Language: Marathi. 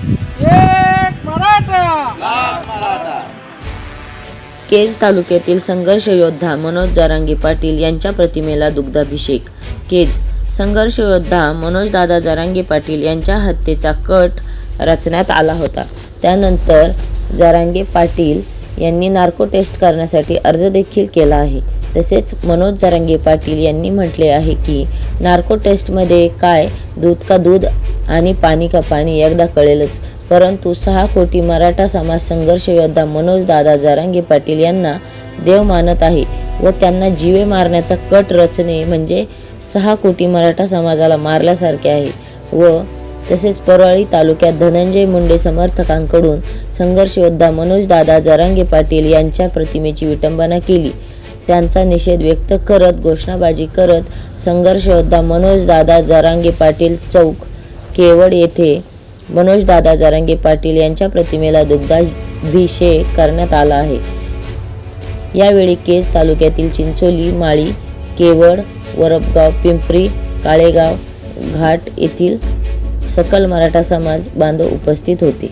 एक केज तालुक्यातील संघर्ष योद्धा मनोज जारांगी पाटील यांच्या प्रतिमेला दुग्धाभिषेक. केज संघर्ष योद्धा मनोज दादा जारांगी पाटील यांच्या हत्येचा कट रचण्यात आला होता. त्यानंतर जारांगे पाटील यांनी नार्को टेस्ट करण्यासाठी अर्ज देखील केला आहे. तसेच मनोज जारांगे पाटील यांनी म्हटले आहे की नार्को टेस्टमध्ये काय? दूध का दूध आणि पाणी का पाणी? एकदा कळेलच. परंतु सहा कोटी मराठा समाज संघर्ष योद्धा मनोज दादा जारांगे पाटील यांना देव मानत आहे व त्यांना जीवे मारण्याचा कट रचणे म्हणजे सहा कोटी मराठा समाजाला मारल्यासारखे आहे व तसेच परळी तालुक्यात धनंजय मुंडे समर्थकांकडून संघर्ष योद्धा मनोज दादा जरांगे पाटील यांच्या प्रतिमेची विटंबना केली. त्यांचा निषेध व्यक्त करत घोषणाबाजी करत संघर्षयोद्धा मनोजदादा जरांगे पाटील चौक केवड येथे मनोजदादा जरांगे पाटील यांच्या प्रतिमेला दुग्धाभिषेक करण्यात आला आहे. यावेळी केज तालुक्यातील चिंचोली माळी केवड वरपगाव पिंपरी काळेगाव घाट येथील सकल मराठा समाज बांधव उपस्थित होते.